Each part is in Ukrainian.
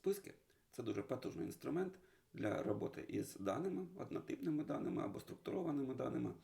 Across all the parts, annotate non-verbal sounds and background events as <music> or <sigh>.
Списки це дуже потужний інструмент для роботи із даними, однотипними даними або структурованими даними.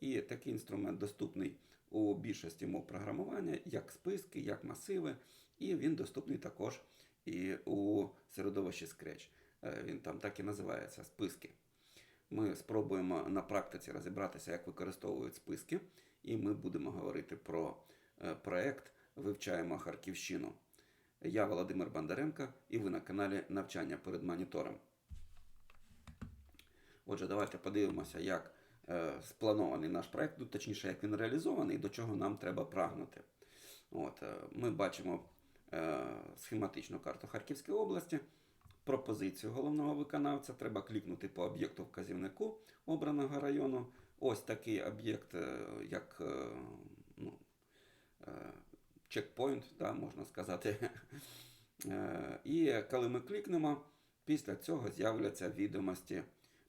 І такий інструмент доступний у більшості мов програмування, як списки, як масиви, і він доступний також і у середовищі Scratch. Е, Він там так і називається списки. Ми спробуємо на практиці розібратися, як використовують списки, і ми будемо говорити про е, проект Вивчаємо Харківщину. Я Володимир Бондаренко, і ви на каналі Навчання перед монітором. Отже, давайте подивимося, як е, спланований наш проект, ну, точніше, як він реалізований і до чого нам треба прагнути. От, е, ми бачимо е, схематичну карту Харківської області, пропозицію головного виконавця. Треба клікнути по об'єкту вказівнику обраного району. Ось такий об'єкт, як ну, чекпоінт, да, можна сказати. <laughs> Е, І коли ми клікнемо, після цього з'являться відомості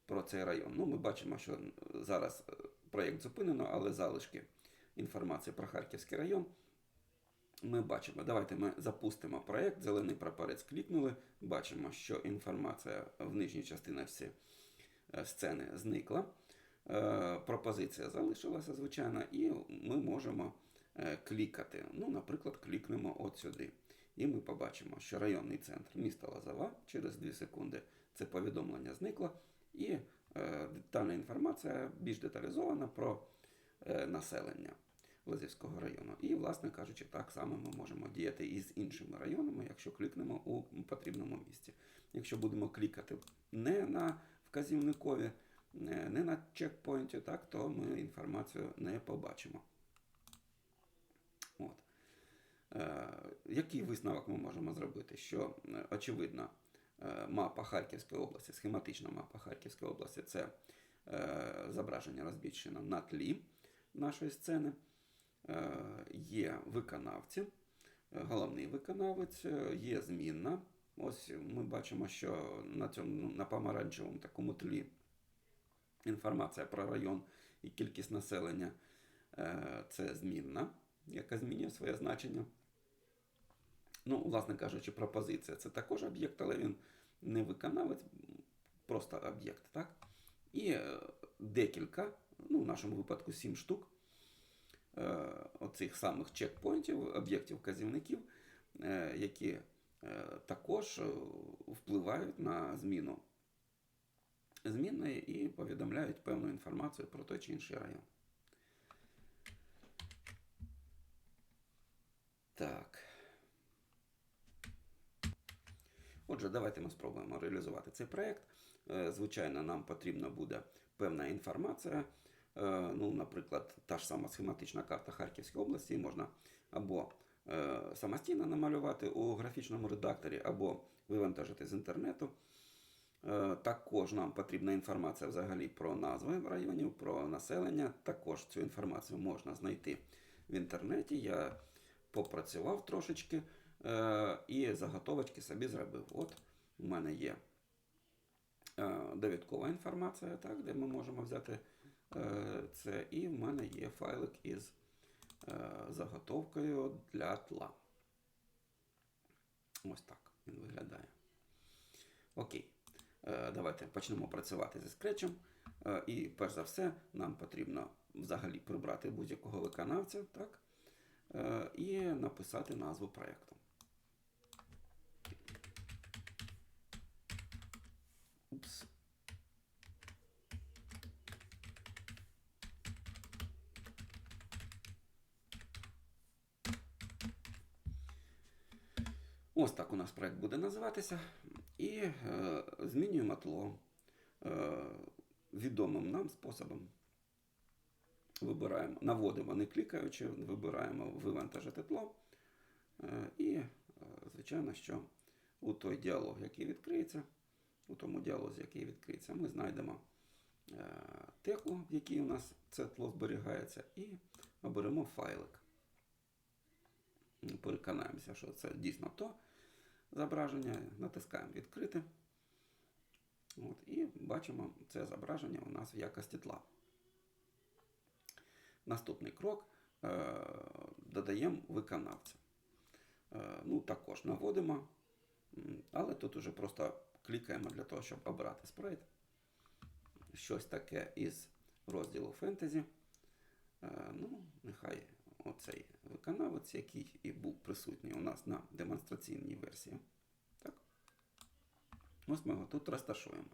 про цей район. Ну, ми бачимо, що зараз е, проєкт зупинено, але залишки інформації про Харківський район ми бачимо. Давайте ми запустимо проєкт. Зелений прапорець клікнули. Бачимо, що інформація в нижній частині всі е, сцени зникла. Пропозиція залишилася, звичайно, і ми можемо клікати. Ну, наприклад, клікнемо от сюди. І ми побачимо, що районний центр міста Лозова через 2 секунди це повідомлення зникло, і е, детальна інформація більш деталізована про е, населення Лозівського району. І, власне кажучи, так само ми можемо діяти і з іншими районами, якщо клікнемо у потрібному місці. Якщо будемо клікати не на вказівникові, не не на чекпоінті, так, то ми інформацію не побачимо. Е, який висновок ми можемо зробити? Що, е, очевидно, е, мапа Харківської області, схематична мапа Харківської області це зображення розміщено на тлі нашої сцени. Є виконавці, головний виконавець, є змінна. Ось ми бачимо, що на цьому на помаранчевому такому тлі інформація про район і кількість населення це змінна, яка змінює своє значення. Ну, власне кажучи, пропозиція це також об'єкт, але він не виконавець, просто об'єкт. так? І е, декілька, ну, в нашому випадку сім штук е, оцих самих чекпоінтів, об'єктів вказівників, е, які також впливають на зміну змінної і повідомляють певну інформацію про той чи інший район. Так. Отже, давайте ми спробуємо реалізувати цей проєкт. Е, Звичайно, нам потрібна буде певна інформація. Е, Ну, наприклад, та ж сама схематична карта Харківської області можна або е, самостійно намалювати у графічному редакторі, або вивантажити з інтернету. Також нам потрібна інформація взагалі про назви районів, про населення. Також цю інформацію можна знайти в інтернеті. Я попрацював трошечки і заготовочки собі зробив. От у мене є е, довідкова інформація, так, де ми можемо взяти е, це. І в мене є файлик із е, заготовкою для тла. Ось так він виглядає. Окей. Е, Давайте почнемо працювати зі скретчем. Е, І перш за все, нам потрібно взагалі прибрати будь-якого виконавця, так? Е, і написати назву проєкту. Ось так у нас проект буде називатися. І е, змінюємо тло е, відомим нам способом. Вибираємо, наводимо, не клікаючи, вибираємо вивантажити тло. Е, і, е, звичайно, що у той діалог, який відкриється, у тому діалозі, який відкриється, ми знайдемо е, теку, в якій у нас це тло зберігається, і оберемо файлик. Переконаємося, що це дійсно то зображення. Натискаємо відкрити. От, і бачимо це зображення у нас в якості тла. Наступний крок е, додаємо виконавця. Е, ну, також наводимо Але тут уже просто клікаємо для того, щоб обрати спрайт. Щось таке із розділу фентезі. Е, Ну, нехай оцей виконавець, який і був присутній у нас на демонстраційній версії. Так. Ось ми його тут розташуємо.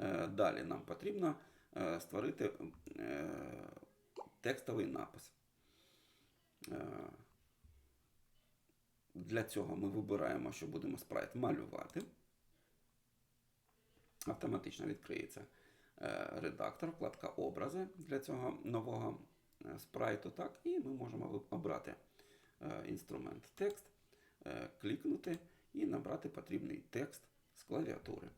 Е, Далі нам потрібно е, створити е, текстовий напис. Для цього ми вибираємо, що будемо спрайт малювати. Автоматично відкриється редактор, вкладка образи для цього нового спрайту. Так, і ми можемо обрати е, інструмент текст, е, клікнути і набрати потрібний текст з клавіатури.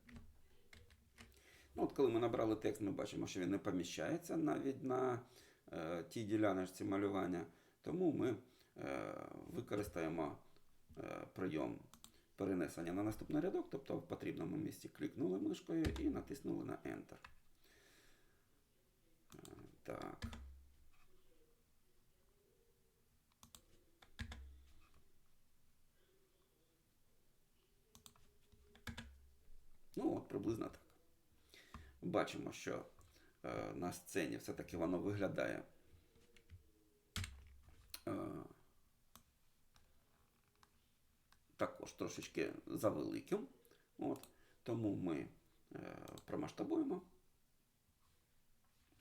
Ну, от коли ми набрали текст, ми бачимо, що він не поміщається навіть на е, тій діляночці малювання. Тому ми е, використаємо е, прийом перенесення на наступний рядок, тобто в потрібному місці клікнули мишкою і натиснули на Enter. Е, Так. Ну, от приблизно так. Бачимо, що е, на сцені все-таки воно виглядає. Е, також трошечки завеликим. От, тому ми е, промасштабуємо,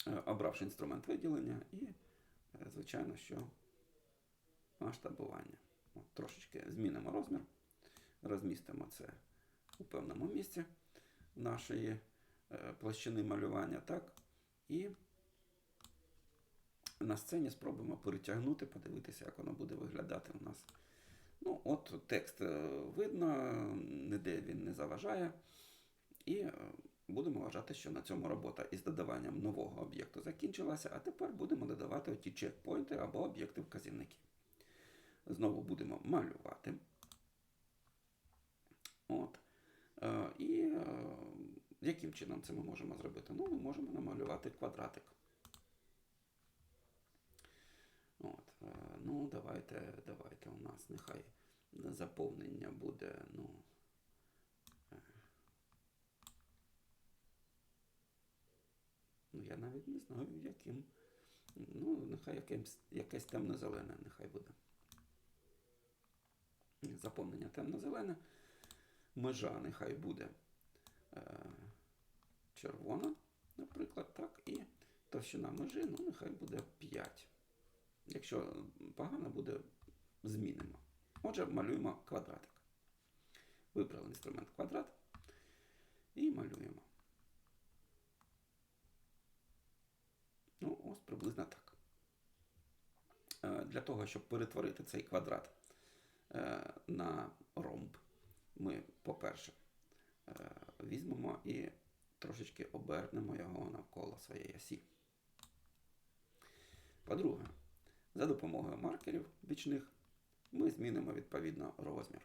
е, обравши інструмент виділення і, е, звичайно, що масштабування. От, трошечки змінимо розмір, розмістимо це у певному місці нашої е, площини малювання, так, і на сцені спробуємо перетягнути, подивитися, як воно буде виглядати у нас. Ну, от текст е, видно, ніде він не заважає. І е, будемо вважати, що на цьому робота із додаванням нового об'єкту закінчилася, а тепер будемо додавати ті чекпоінти або об'єкти вказівники. Знову будемо малювати. От. Е, І е, яким чином це ми можемо зробити? Ну, ми можемо намалювати квадратик. От, е, ну, давайте, давайте у нас нехай заповнення буде, ну. Ну, я навіть не знаю, яким. Ну, нехай якимсь, якесь темно-зелене, нехай буде. Заповнення темно-зелене. Межа нехай буде е, червона, наприклад, так. І товщина межі, ну, нехай буде 5. Якщо погано буде, змінимо. Отже, малюємо квадратик. Вибрали інструмент квадрат і малюємо. Ну, ось приблизно так. Е, Для того, щоб перетворити цей квадрат е, на ромб, ми, по-перше, е, візьмемо і трошечки обернемо його навколо своєї осі. По-друге, за допомогою маркерів бічних ми змінимо відповідно розмір.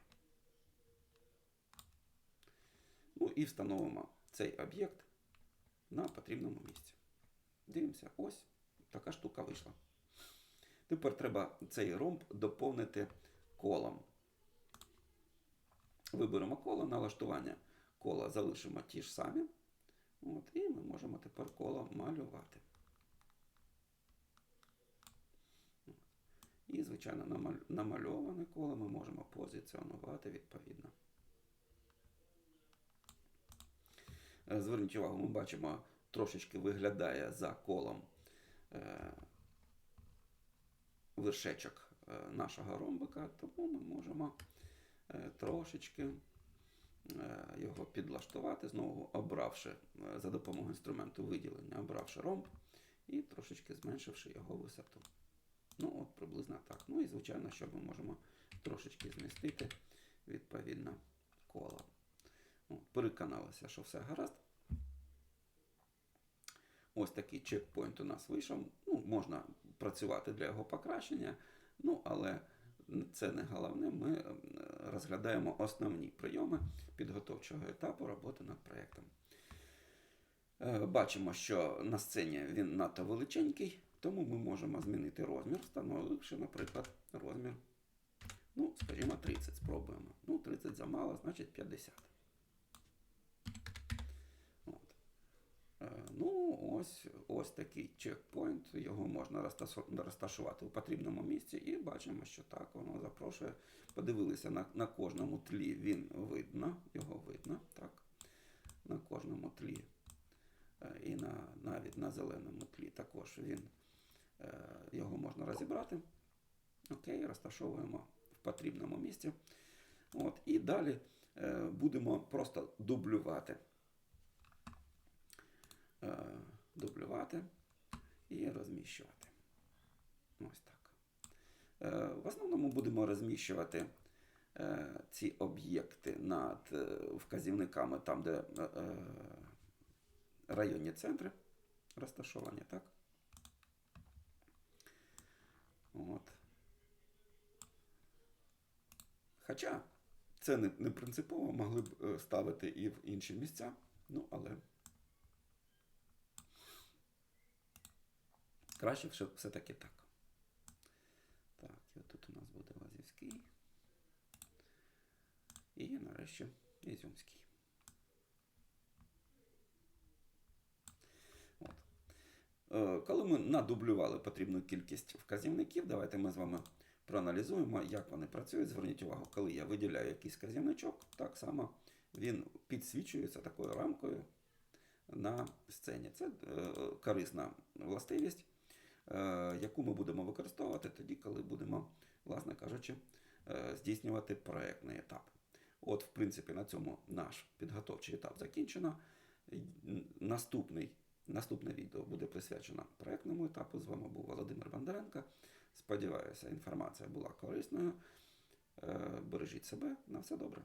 Ну і встановимо цей об'єкт на потрібному місці. Дивимося, ось така штука вийшла. Тепер треба цей ромб доповнити колом. Виберемо коло, налаштування кола залишимо ті ж самі. От, і ми можемо тепер коло малювати. І, звичайно, намальоване коло ми можемо позиціонувати відповідно. Е, Зверніть увагу, ми бачимо, трошечки виглядає за колом е, вершечок е, нашого ромбика, тому ми можемо трошечки е, його підлаштувати, знову обравши е, за допомогою інструменту виділення, обравши ромб і трошечки зменшивши його висоту. Ну, от приблизно так. Ну і, звичайно, що ми можемо трошечки змістити відповідно коло. От, переконалися, що все гаразд. Ось такий чекпоінт у нас вийшов. Ну, можна працювати для його покращення, ну, але це не головне. Ми е, розглядаємо основні прийоми підготовчого етапу роботи над проєктом. Е, Бачимо, що на сцені він надто величенький, тому ми можемо змінити розмір, встановивши, наприклад, розмір Ну, скажімо, 30 спробуємо. Ну, 30 замало, значить 50. От. Е, Ну, ось, ось такий чекпоінт. Його можна розташувати у потрібному місці, і бачимо, що так воно запрошує. Подивилися на, на кожному тлі. Він видно, його видно. Так. На кожному тлі. Е, І на, навіть на зеленому тлі також він, е, його можна розібрати. Окей, розташовуємо в потрібному місці. От, і далі е, будемо просто дублювати. Е, дублювати і розміщувати. Ось так. Е, в основному будемо розміщувати е, ці об'єкти над вказівниками, там, де районні центри розташовані, так? От. Хоча це не, принципово, могли б ставити і в інші місця, ну але краще все- все-таки так. Так, і тут у нас буде Лазівський. І нарешті Ізюмський. От. Е, Коли ми надублювали потрібну кількість вказівників, давайте ми з вами проаналізуємо, як вони працюють. Зверніть увагу, коли я виділяю якийсь вказівничок, так само він підсвічується такою рамкою на сцені. Це е, корисна властивість, яку ми будемо використовувати тоді, коли будемо, власне кажучи, е, здійснювати проектний етап. От, в принципі, на цьому наш підготовчий етап закінчено. Наступний, наступне відео буде присвячено проектному етапу. З вами був Володимир Бондаренко. Сподіваюся, інформація була корисною. Е, Бережіть себе. На все добре.